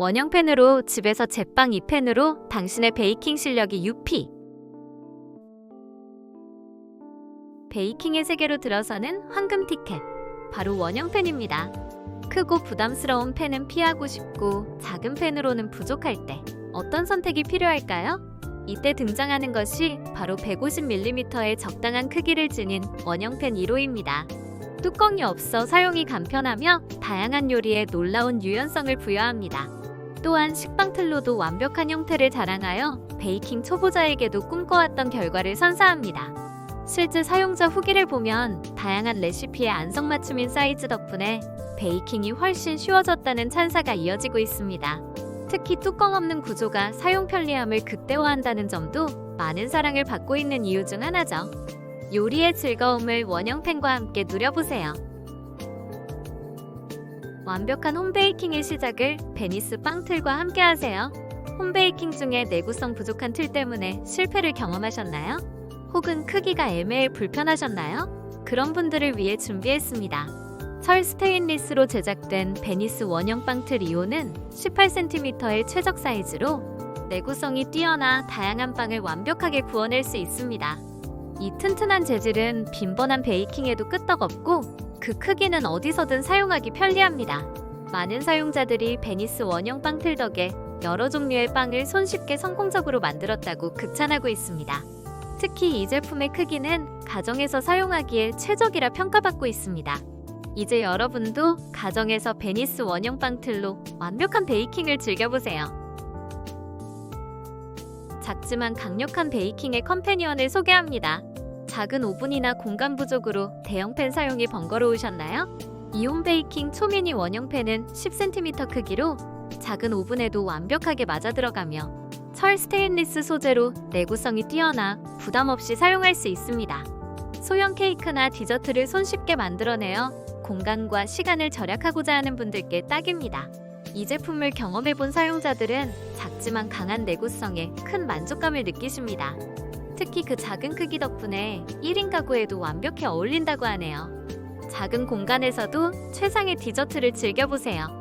원형 팬으로 집에서 제빵 2팬으로 당신의 베이킹 실력이 유피. 베이킹의 세계로 들어서는 황금 티켓. 바로 원형팬입니다. 크고 부담스러운 팬은 피하고 싶고 작은 팬으로는 부족할 때 어떤 선택이 필요할까요? 이때 등장하는 것이 바로 150mm의 적당한 크기를 지닌 원형팬 1호입니다. 뚜껑이 없어 사용이 간편하며 다양한 요리에 놀라운 유연성을 부여합니다. 또한 식빵 틀로도 완벽한 형태를 자랑하여 베이킹 초보자에게도 꿈꿔왔던 결과를 선사합니다. 실제 사용자 후기를 보면 다양한 레시피의 안성맞춤인 사이즈 덕분에 베이킹이 훨씬 쉬워졌다는 찬사가 이어지고 있습니다. 특히 뚜껑 없는 구조가 사용 편리함을 극대화한다는 점도 많은 사랑을 받고 있는 이유 중 하나죠. 요리의 즐거움을 원형팬과 함께 누려보세요. 완벽한 홈베이킹의 시작을 베니스 빵틀과 함께 하세요. 홈베이킹 중에 내구성 부족한 틀 때문에 실패를 경험하셨나요? 혹은 크기가 애매해 불편하셨나요? 그런 분들을 위해 준비했습니다. 철 스테인리스로 제작된 베니스 원형 빵틀 2호는 18cm의 최적 사이즈로 내구성이 뛰어나 다양한 빵을 완벽하게 구워낼 수 있습니다. 이 튼튼한 재질은 빈번한 베이킹에도 끄떡없고 그 크기는 어디서든 사용하기 편리합니다. 많은 사용자들이 베니스 원형 빵 틀 덕에 여러 종류의 빵을 손쉽게 성공적으로 만들었다고 극찬하고 있습니다. 특히 이 제품의 크기는 가정에서 사용하기에 최적이라 평가받고 있습니다. 이제 여러분도 가정에서 베니스 원형 빵 틀로 완벽한 베이킹을 즐겨보세요. 작지만 강력한 베이킹의 컴패니언을 소개합니다. 작은 오븐이나 공간 부족으로 대형팬 사용이 번거로우셨나요? 이온 베이킹 초미니 원형팬은 10cm 크기로 작은 오븐에도 완벽하게 맞아 들어가며 철 스테인리스 소재로 내구성이 뛰어나 부담 없이 사용할 수 있습니다. 소형 케이크나 디저트를 손쉽게 만들어내어 공간과 시간을 절약하고자 하는 분들께 딱입니다. 이 제품을 경험해본 사용자들은 작지만 강한 내구성에 큰 만족감을 느끼십니다. 특히 그 작은 크기 덕분에 1인 가구에도 완벽히 어울린다고 하네요. 작은 공간에서도 최상의 디저트를 즐겨보세요.